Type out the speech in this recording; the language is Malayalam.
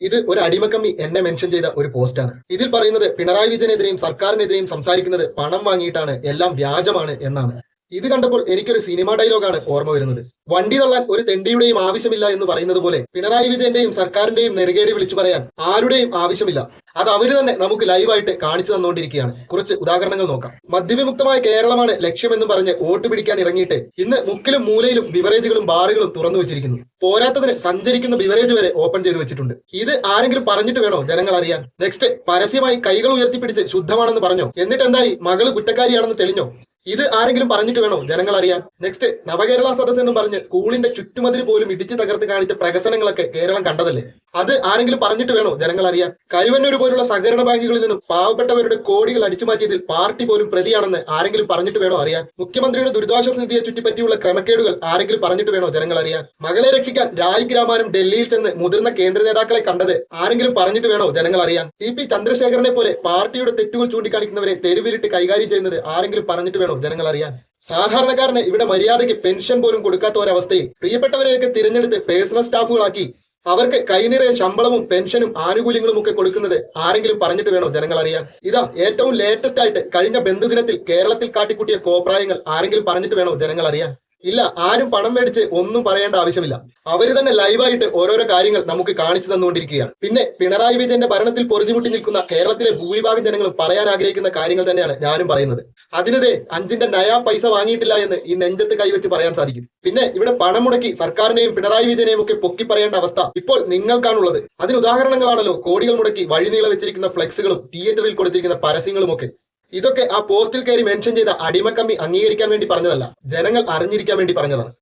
ഇത് ഒരു അടിമക്കമ്മി എന്നെ മെൻഷൻ ചെയ്ത ഒരു പോസ്റ്റാണ് ഇതിൽ പറയുന്നത് പിണറായി വിജയനെതിരെയും സർക്കാരിനെതിരെയും സംസാരിക്കുന്നത് പണം വാങ്ങിയിട്ടാണ് എല്ലാം വ്യാജമാണ് എന്നാണ്. ഇത് കണ്ടപ്പോൾ എനിക്കൊരു സിനിമ ഡയലോഗാണ് ഓർമ്മ വരുന്നത്. വണ്ടി തള്ളാൻ ഒരു തെണ്ടിയുടെയും ആവശ്യമില്ല എന്ന് പറയുന്നത് പോലെ പിണറായി വിജയന്റെയും സർക്കാരിന്റെയും നെറുകേടി വിളിച്ചു പറയാൻ ആരുടെയും ആവശ്യമില്ല. അത് അവർ തന്നെ നമുക്ക് ലൈവായിട്ട് കാണിച്ചു തന്നുകൊണ്ടിരിക്കുകയാണ്. കുറച്ച് ഉദാഹരണങ്ങൾ നോക്കാം. മദ്യവിമുക്തമായ കേരളമാണ് ലക്ഷ്യമെന്ന് പറഞ്ഞ് വോട്ട് പിടിക്കാൻ ഇറങ്ങിയിട്ട് ഇന്ന് മുക്കിലും മൂലയിലും ബിവറേജുകളും ബാറുകളും തുറന്നു വെച്ചിരിക്കുന്നു. പോരാത്തതിന് സഞ്ചരിക്കുന്ന ബിവറേജ് വരെ ഓപ്പൺ ചെയ്തു വെച്ചിട്ടുണ്ട്. ഇത് ആരെങ്കിലും പറഞ്ഞിട്ട് വേണോ ജനങ്ങൾ അറിയാൻ? നെക്സ്റ്റ് പരസ്യമായി കൈകൾ ഉയർത്തിപ്പിടിച്ച് ശുദ്ധമാണെന്ന് പറഞ്ഞോ? എന്നിട്ട് എന്തായി? മകൾ കുറ്റക്കാരിയാണെന്ന് തെളിഞ്ഞോ? ഇത് ആരെങ്കിലും പറഞ്ഞിട്ട് വേണോ? ജനങ്ങൾ അറിയാൻ നെക്സ്റ്റ് നവകേരള സദസ് എന്ന് പറഞ്ഞ് സ്കൂളിന്റെ ചുറ്റുമതിൽ പോലും ഇടിച്ചു തകർത്ത് കാണിച്ച പ്രകസനങ്ങളൊക്കെ കേരളം കണ്ടതല്ലേ? അത് ആരെങ്കിലും പറഞ്ഞിട്ട് വേണോ? ജനങ്ങൾ അറിയാൻ കരുവന്നൂർ പോലുള്ള സഹകരണ ബാങ്കുകളിൽ നിന്നും പാവപ്പെട്ടവരുടെ കോടികൾ അടിച്ചുമാറ്റിയതിൽ പാർട്ടി പോലും പ്രതിയാണെന്ന് ആരെങ്കിലും പറഞ്ഞിട്ട് വേണോ അറിയാൻ? മുഖ്യമന്ത്രിയുടെ ദുരിതാശ്വാസ നിധിയെ ചുറ്റിപ്പറ്റിയുള്ള ക്രമക്കേടുകൾ ആരെങ്കിലും പറഞ്ഞിട്ട് വേണോ ജനങ്ങൾ അറിയാൻ മകളെ രക്ഷിക്കാൻ രായ് ഗ്രാമാനും ഡൽഹിയിൽ ചെന്ന് മുതിർന്ന കേന്ദ്ര നേതാക്കളെ കണ്ടത് ആരെങ്കിലും പറഞ്ഞിട്ട് വേണോ ജനങ്ങൾ അറിയാൻ ടി പി ചന്ദ്രശേഖരനെ പോലെ പാർട്ടിയുടെ തെറ്റുകൾ ചൂണ്ടിക്കാണിക്കുന്നവരെ തെരുവിരിട്ട് കൈകാര്യം ചെയ്യുന്നത് ആരെങ്കിലും പറഞ്ഞിട്ട് വേണോ ജനങ്ങൾ അറിയാൻ സാധാരണക്കാരന് ഇവിടെ മര്യാദയ്ക്ക് പെൻഷൻ പോലും കൊടുക്കാത്ത ഒരവസ്ഥയിൽ പ്രിയപ്പെട്ടവരെയൊക്കെ തിരഞ്ഞെടുത്ത് പേഴ്സണൽ സ്റ്റാഫുകളാക്കി അവർക്ക് കൈനിറയ ശമ്പളവും പെൻഷനും ആനുകൂല്യങ്ങളും ഒക്കെ കൊടുക്കുന്നത് ആരെങ്കിലും പറഞ്ഞിട്ട് വേണോ ജനങ്ങൾ അറിയാൻ ഇതാ ഏറ്റവും ലേറ്റസ്റ്റ് ആയിട്ട് കഴിഞ്ഞ ബന്ധുദിനത്തിൽ കേരളത്തിൽ കാട്ടിക്കൂട്ടിയ കോപ്രായങ്ങൾ ആരെങ്കിലും പറഞ്ഞിട്ട് വേണോ ജനങ്ങൾ അറിയാൻ ഇല്ല ആരും പണം മേടിച്ച് ഒന്നും പറയേണ്ട ആവശ്യമില്ല. അവർ തന്നെ ലൈവായിട്ട് ഓരോരോ കാര്യങ്ങൾ നമുക്ക് കാണിച്ചു തന്നുകൊണ്ടിരിക്കുകയാണ്. പിന്നെ പിണറായി വിജയന്റെ ഭരണത്തിൽ പൊറുതിമുട്ടി നിൽക്കുന്ന കേരളത്തിലെ ഭൂരിഭാഗം ജനങ്ങളും പറയാൻ ആഗ്രഹിക്കുന്ന കാര്യങ്ങൾ തന്നെയാണ് ഞാനും പറയുന്നത്. അതിനിടെ അഞ്ചിന്റെ നയാ പൈസ വാങ്ങിയിട്ടില്ല എന്ന് ഈ നെഞ്ചത്ത് കൈവച്ച് പറയാൻ സാധിക്കും. പിന്നെ ഇവിടെ പണം മുടക്കി സർക്കാരിനെയും പിണറായി വിജയനെയും ഒക്കെ പൊക്കി പറയേണ്ട അവസ്ഥ ഇപ്പോൾ നിങ്ങൾക്കാണുള്ളത്. അതിന് ഉദാഹരണങ്ങളാണല്ലോ കോടികൾ മുടക്കി വഴിനീള വെച്ചിരിക്കുന്ന ഫ്ലെക്സുകളും തിയേറ്ററിൽ കൊടുത്തിരിക്കുന്ന പരസ്യങ്ങളും ഒക്കെ. ഇതൊക്കെ ആ പോസ്റ്റിൽ കയറി മെൻഷൻ ചെയ്ത അടിമക്കമ്മി അംഗീകരിക്കാൻ വേണ്ടി പറഞ്ഞതല്ല. ജനങ്ങൾ അറിഞ്ഞിരിക്കാൻ വേണ്ടി പറഞ്ഞതാണ്.